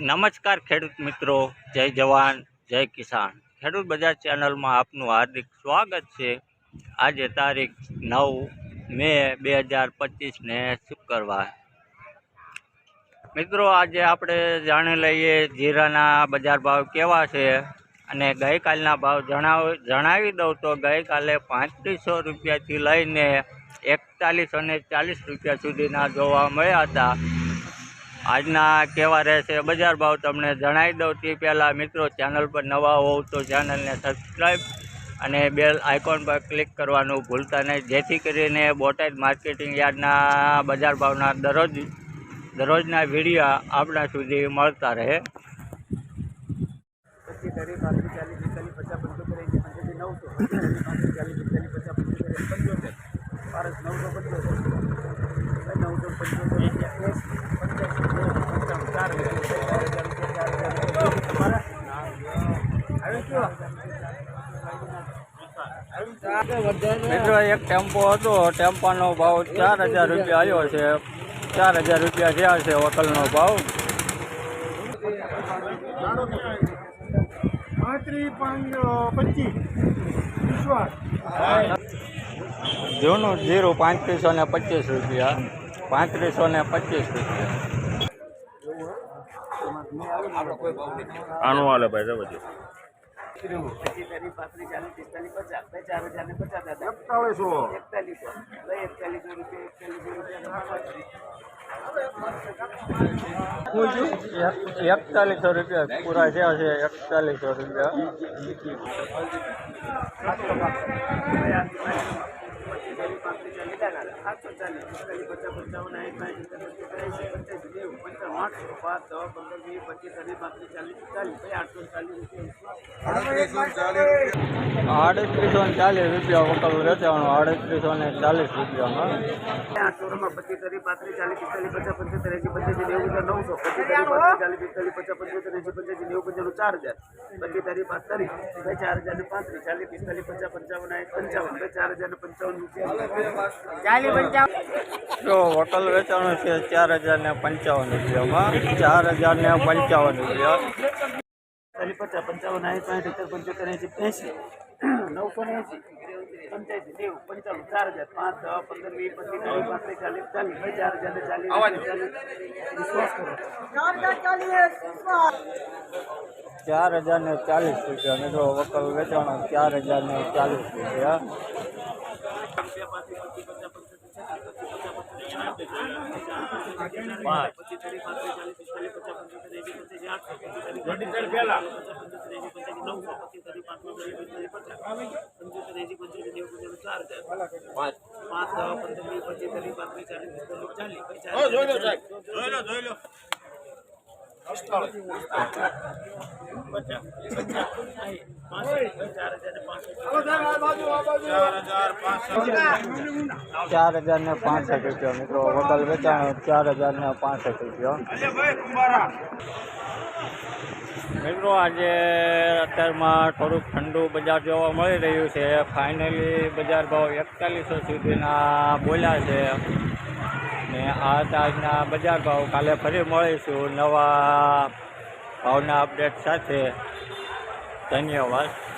નમસ્કાર ખેડૂત મિત્રો, જય જવાન, જય કિસાન. ખેડૂત બજાર ચેનલમાં આપનું હાર્દિક સ્વાગત છે. આજે તારીખ નવ મે બે હજાર પચીસને શુક્રવાર. મિત્રો, આજે આપણે જાણી લઈએ જીરાના બજાર ભાવ કેવા છે અને ગઈકાલના ભાવ જણાવ, જણાવી દઉં તો ગઈકાલે પાંત્રીસો રૂપિયાથી લઈને એકતાલીસો ને ચાલીસ રૂપિયા સુધીના જોવા મળ્યા હતા. આજના કેવા રહેશે બજાર ભાવ તમને જણાવી દઉં તે પહેલાં મિત્રો ચેનલ પર નવા હોવ તો ચેનલને સબસ્ક્રાઈબ અને બેલ આઇકોન પર ક્લિક કરવાનું ભૂલતા નહીં જેથી કરીને બોટાદ માર્કેટિંગ યાર્ડના બજાર ભાવના દરરોજ દરરોજના વીડિયો આપણા સુધી મળતા રહે નવસો તારીખ પાંત્રીસ ચાલીસ પિસ્તાલીસ પચાસ પંચોતેર એંસી પંચ્યાસી નવસો પાંત્રીસ ચાલીસ પિસ્તાલીસ પચાસ પંચોતેર પંચોતેર પારસ નવસો પંચોતેર નવસો પંચોતેર એંસી પંચ્યાસી પંચાવન ચાર હજાર ચાર હજાર રૂપિયા ચાર હજાર તમારા આવી ગયો મિત્રો, એક ટેમ્પો હતો. ટેમ્પાનો ભાવ ચાર હજાર રૂપિયા આવ્યો છે. ચાર હજાર રૂપિયા થયા છે હોટલનો ભાવ. જૂનું જીરું પાંત્રીસો ને પચીસ રૂપિયા. પાંત્રીસો ને પચીસ રૂપિયા. આનું હાલે ભાઈ પચીસ તારીખ પાંત્રીસ ચાલીસ પિસ્તાલીસ પચાસ બે ચાર હજાર ને પચાસ હજાર એકતાળીસો એકતાલીસો બે એકતાલીસો રૂપિયા એકતાલીસો રૂપિયા એકતાલીસો રૂપિયા પૂરા થયા છે, એકતાલીસો રૂપિયા. આડત્રીસો ને ચાલીસ રૂપિયા વકલ વેચાણું આડત્રીસો ને ચાલીસ રૂપિયામાં પચીસ તારીખ પાંત્રીસ ચાલીસ પિસ્તાલીસ પચાસ પંચોતેર એસી પંચ્યાસી નેવું હજાર નવસો પચીસ તારીખ પાંત્રીસ ચાલીસ પિસ્તાલીસ પચાસ પંચોતેર એસી પંચ્યાસી નેવું પંચાણું ચાર હજાર પચીસ તારીખ પાંચ તારીખ બે ચાર હજાર ને પાંત્રીસ ચાલીસ પિસ્તાલીસ પચાસ પંચાવન આઠ પંચાવન બે ચાર હજાર ને પંચાવન જો વકલ વેચાણું છે ચાર હજાર ને પંચાવન રૂપિયામાં. ચાર હજાર ને પંચાવન રૂપિયા. પચાસ પંચાવન આઠ પાંચ સિત્તેર પંચોતેર એસી એસી નવસો ને એસી પંચ્યાસી નેવું પંચાણું ચાર હજાર. પાંચ દસ પંદર વીસ પચીસ ત્રીસ પાંત્રીસ ચાલીસ ચાલીસ ચાર હજાર ને ચાલીસ ચાલીસ વિશ્વાસ કરો ચાર હજાર ને ચાલીસ રૂપિયા. મિત્રો વકલ વેચાણ ચાર હજાર ને ચાલીસ રૂપિયા. જોઈ લો સાહેબ. જોઈ લો જોઈ લો. હજાર પાંચસો ચાર હજાર ને પાસઠ રૂપિયા મિત્રો, હોટલ વેચાણ ચાર હજાર ને પાસઠ રૂપિયા. મિત્રો, આજે અત્યારમાં થોડુંક ઠંડુ બજાર જોવા મળી રહ્યું છે. ફાઇનલી બજાર ભાવ એકતાલીસો સુધીના બોલ્યા છે. ને આ હતા આજના બજાર ભાવ કાલે ફરી મળીશું નવા ભાવના અપડેટ સાથે. ધન્યવાદ.